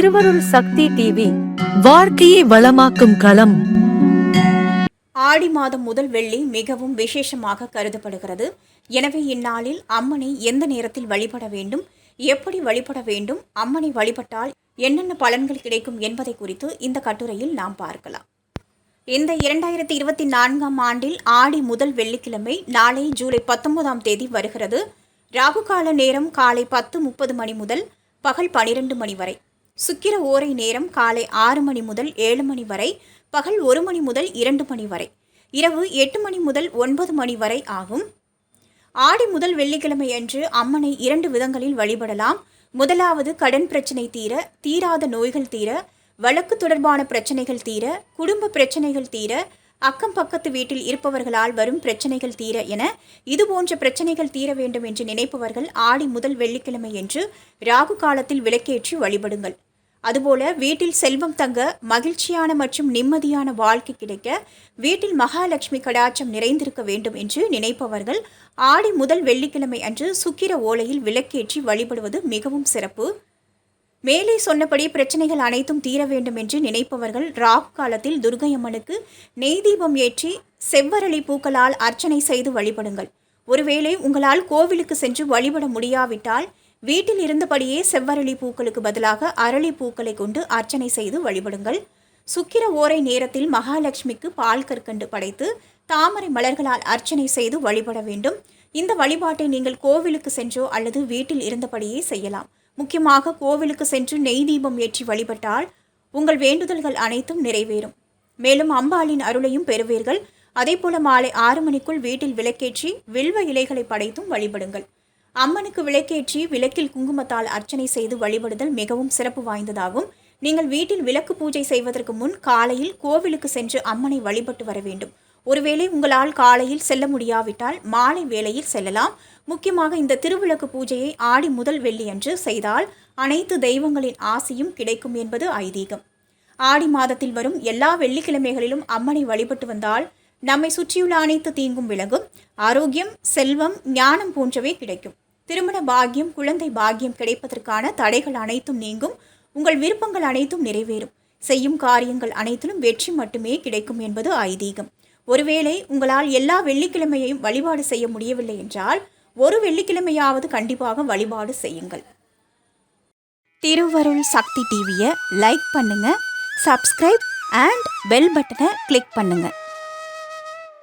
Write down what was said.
திருவருள் சக்தி டிவி வாழ்க்கையை வளமாக்கும் களம். ஆடி மாதம் முதல் வெள்ளி மிகவும் விசேஷமாக கருதப்படுகிறது. எனவே இந்நாளில் அம்மனை எந்த நேரத்தில் வழிபட வேண்டும் எப்படி வழிபட வேண்டும் அம்மனை வழிபட்டால் என்னென்ன பலன்கள் கிடைக்கும் என்பதை குறித்து இந்த கட்டுரையில் நாம் பார்க்கலாம். இந்த இரண்டாயிரத்தி இருபத்தி நான்காம் ஆண்டில் ஆடி முதல் வெள்ளிக்கிழமை நாளை ஜூலை பத்தொன்பதாம் தேதி வருகிறது. ராகுகால நேரம் காலை பத்து முப்பது மணி முதல் பகல் பனிரெண்டு மணி வரை. சுக்கிர ஓரை நேரம் காலை ஆறு மணி முதல் ஏழு மணி வரை பகல் ஒரு மணி முதல் இரண்டு மணி வரை. இரவு எட்டு மணி முதல் ஒன்பது மணி வரை ஆகும். ஆடி முதல் வெள்ளிக்கிழமை அன்று அம்மனை இரண்டு விதங்களில் வழிபடலாம். முதலாவது கடன் பிரச்சனை தீர தீராத நோய்கள் தீர வழக்கு தொடர்பான பிரச்சனைகள் தீர குடும்ப பிரச்சனைகள் தீர அக்கம் பக்கத்து வீட்டில் இருப்பவர்களால் வரும் பிரச்சனைகள் தீர என இது போன்ற பிரச்சனைகள் தீர வேண்டும் என்று நினைப்பவர்கள் ஆடி முதல் வெள்ளிக்கிழமை என்று ராகு காலத்தில் விளக்கேற்றி வழிபடுங்கள். அதுபோல வீட்டில் செல்வம் தங்க மகிழ்ச்சியான மற்றும் நிம்மதியான வாழ்க்கை கிடைக்க வீட்டில் மகாலட்சுமி கடாட்சம் நிறைந்திருக்க வேண்டும் என்று நினைப்பவர்கள் ஆடி முதல் வெள்ளிக்கிழமை அன்று சுக்கிர ஓலையில் விளக்கேற்றி வழிபடுவது மிகவும் சிறப்பு. மேலே சொன்னபடி பிரச்சனைகள் அனைத்தும் தீர வேண்டும் என்று நினைப்பவர்கள் ராகு காலத்தில் துர்கையம்மனுக்கு நெய் தீபம் ஏற்றி செவ்வரளி பூக்களால் அர்ச்சனை செய்து வழிபடுங்கள். ஒருவேளை உங்களால் கோவிலுக்கு சென்று வழிபட முடியாவிட்டால் வீட்டில் இருந்தபடியே செவ்வரளி பூக்களுக்கு பதிலாக அரளி பூக்களை கொண்டு அர்ச்சனை செய்து வழிபடுங்கள். சுக்கிர ஓரை நேரத்தில் மகாலட்சுமிக்கு பால் கற்கண்டு படைத்து தாமரை மலர்களால் அர்ச்சனை செய்து வழிபட வேண்டும். இந்த வழிபாட்டை நீங்கள் கோவிலுக்கு சென்றோ அல்லது வீட்டில் இருந்தபடியே செய்யலாம். முக்கியமாக கோவிலுக்கு சென்று நெய் தீபம் ஏற்றி வழிபட்டால் உங்கள் வேண்டுதல்கள் அனைத்தும் நிறைவேறும். மேலும் அம்பாளின் அருளையும் பெறுவீர்கள். அதேபோல மாலை ஆறு மணிக்குள் வீட்டில் விளக்கேற்றி வில்வ இலைகளை படைத்தும் வழிபடுங்கள். அம்மனுக்கு விளக்கேற்றி விளக்கில் குங்குமத்தால் அர்ச்சனை செய்து வழிபடுதல் மிகவும் சிறப்பு வாய்ந்ததாகும். நீங்கள் வீட்டில் விளக்கு பூஜை செய்வதற்கு முன் காலையில் கோவிலுக்கு சென்று அம்மனை வழிபட்டு வர வேண்டும். ஒருவேளை உங்களால் காலையில் செல்ல முடியாவிட்டால் மாலை வேளையில் செல்லலாம். முக்கியமாக இந்த திருவிளக்கு பூஜையை ஆடி முதல் வெள்ளி அன்று செய்தால் அனைத்து தெய்வங்களின் ஆசையும் கிடைக்கும் என்பது ஐதீகம். ஆடி மாதத்தில் வரும் எல்லா வெள்ளிக்கிழமைகளிலும் அம்மனை வழிபட்டு வந்தால் நம்மை சுற்றியுள்ள அனைத்து தீங்கும் விலகும் ஆரோக்கியம் செல்வம் ஞானம் போன்றவை கிடைக்கும். திருமண பாக்கியம் குழந்தை பாக்கியம் கிடைப்பதற்கான தடைகள் அனைத்தும் நீங்கும். உங்கள் விருப்பங்கள் அனைத்தும் நிறைவேறும். செய்யும் காரியங்கள் அனைத்திலும் வெற்றி மட்டுமே கிடைக்கும் என்பது ஐதீகம். ஒருவேளை உங்களால் எல்லா வெள்ளிக்கிழமையையும் வழிபாடு செய்ய முடியவில்லை என்றால் ஒரு வெள்ளிக்கிழமையாவது கண்டிப்பாக வழிபாடு செய்யுங்கள். திருவருள் சக்தி டிவியை லைக் பண்ணுங்க சப்ஸ்கிரைப் அண்ட் பெல் பட்டனை கிளிக் பண்ணுங்கள்